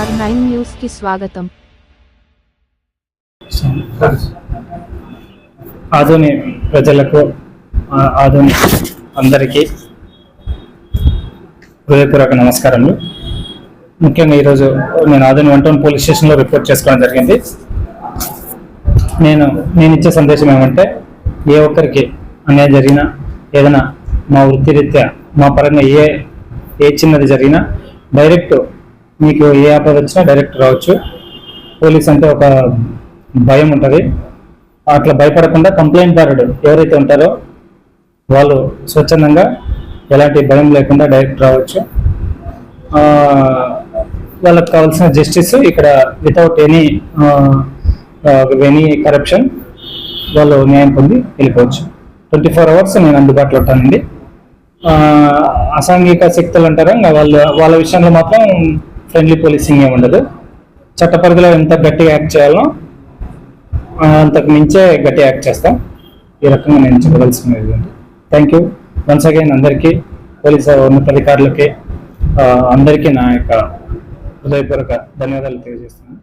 Nine న్యూస్కి స్వాగతం. ఆధునిక ప్రజలకు ఆధునిక అందరికీ హృదయపూర్వక నమస్కారములు. ముఖ్యంగా ఈరోజు నేను ఆధునిక వన్ టౌన్ పోలీస్ స్టేషన్లో రిపోర్ట్ చేసుకోవడం జరిగింది. నేను నేను ఇచ్చే సందేశం ఏమంటే ఏ ఒక్కరికి అన్యాయం జరిగినా ఏదైనా మా వృత్తిరీత్యా మా పరంగా ఏ ఏ చిన్నది జరిగినా డైరెక్ట్ మీకు ఏ ఆపద వచ్చినా డైరెక్ట్ రావచ్చు. పోలీస్ అంటే ఒక భయం ఉంటుంది. అట్లా భయపడకుండా కంప్లైంట్ దారుడు ఎవరైతే ఉంటారో వాళ్ళు స్వచ్ఛందంగా ఎలాంటి భయం లేకుండా డైరెక్ట్ రావచ్చు. వాళ్ళకి కావాల్సిన జస్టిస్ ఇక్కడ వితౌట్ ఎనీ ఎనీ కరప్షన్ వాళ్ళు న్యాయం పొంది వెళ్ళిపోవచ్చు. ట్వంటీ ఫోర్ అవర్స్ నేను అందుబాటులో ఉంటానండి. అసాంఘిక శక్తులు అంటారా? ఇంకా వాళ్ళ వాళ్ళ విషయంలో మాత్రం ఫ్రెండ్లీ పోలీసింగ్ ఏమి ఉండదు. చట్ట పరిధిలో ఎంత గట్టిగా యాక్ట్ చేయాలో అంతకు మించే గట్టి యాక్ట్ చేస్తాం. ఈ రకంగా నేను చెప్పదలుచుకునేది థ్యాంక్ యూ వన్స్ అగైన్ అందరికీ పోలీస్ ఉన్నతాధికారులకి అందరికీ నా యొక్క హృదయపూర్వక ధన్యవాదాలు తెలియజేస్తాను